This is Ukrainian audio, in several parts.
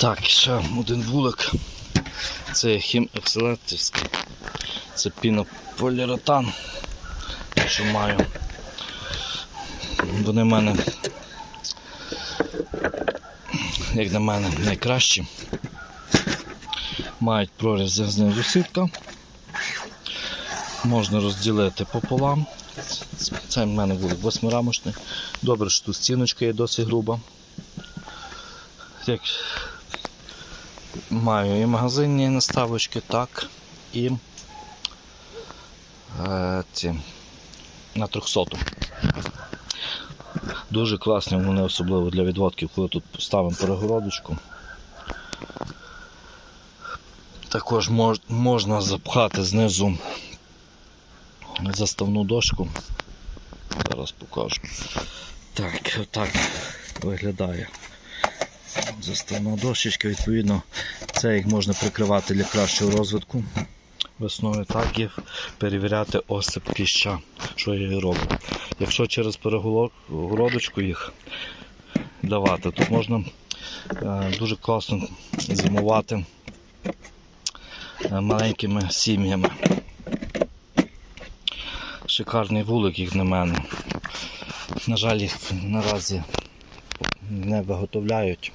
Так, ще один вулик. Це хім екселентівський. Це пінополіуретан, що маю. Вони в мене, як на мене, найкращі. Мають прорізи знизу сітка. Можна розділити пополам. Це в мене вулик восьмирамочний. Добре, що тут стіночка є досить груба. Як маю і магазинні наставочки, так, і е, ці, на 300. Дуже класні вони, особливо для відводків, коли тут ставимо перегородочку. Також мож, можна запхати знизу заставну дошку. Зараз покажу. Так, отак виглядає заставна дощечка, відповідно, це їх можна прикривати для кращого розвитку весною, так і перевіряти осип кліща, що я роблю. Якщо через перегородочку їх давати, то можна е, дуже класно зимувати е, маленькими сім'ями. Шикарний вулик, як на мене. На жаль, їх наразі не виготовляють.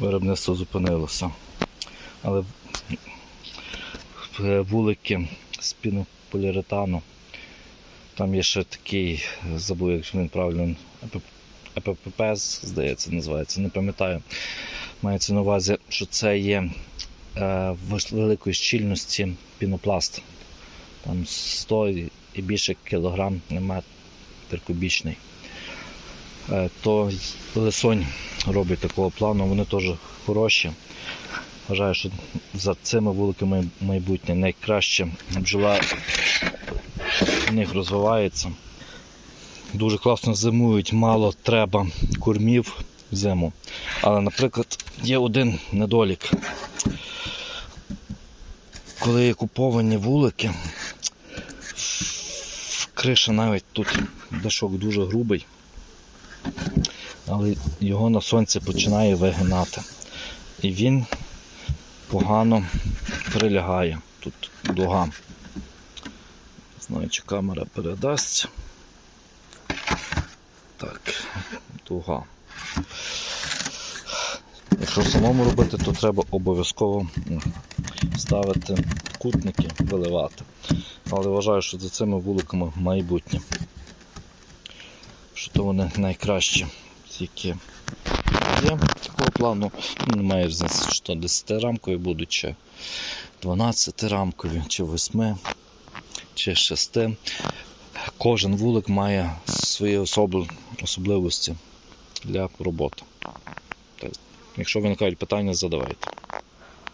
Виробництво зупинилося. Але е, вулики з пінополіуретану. Там є ще такий, забув, як він правильно, ЕППС, здається, називається, не пам'ятаю. Мається на увазі, що це є е, великої щільності пінопласт. Там 100 і більше кілограм на метр кубічний. Е, то Лисонь робить такого плану, вони теж хороші. Вважаю, що за цими вуликами майбутнє найкраще бджола в них розвивається. Дуже класно зимують, мало треба кормів в зиму. Але, наприклад, є один недолік. Коли є куповані вулики, криша навіть тут дашок дуже грубий, але його на сонці починає вигинати. І він погано прилягає. Тут дуга. Знаю, чи камера передасть. Так, дуга. Якщо самому робити, то треба обов'язково ставити кутники, виливати. Але вважаю, що за цими вуликами майбутнє. Що то вони найкращі, які є такого плану. Ну, Немає різниці, що 10 рамкові будуть, чи 12 рамкові, чи 8, чи 6. Кожен вулик має свої особливості для роботи. Якщо виникають питання, задавайте.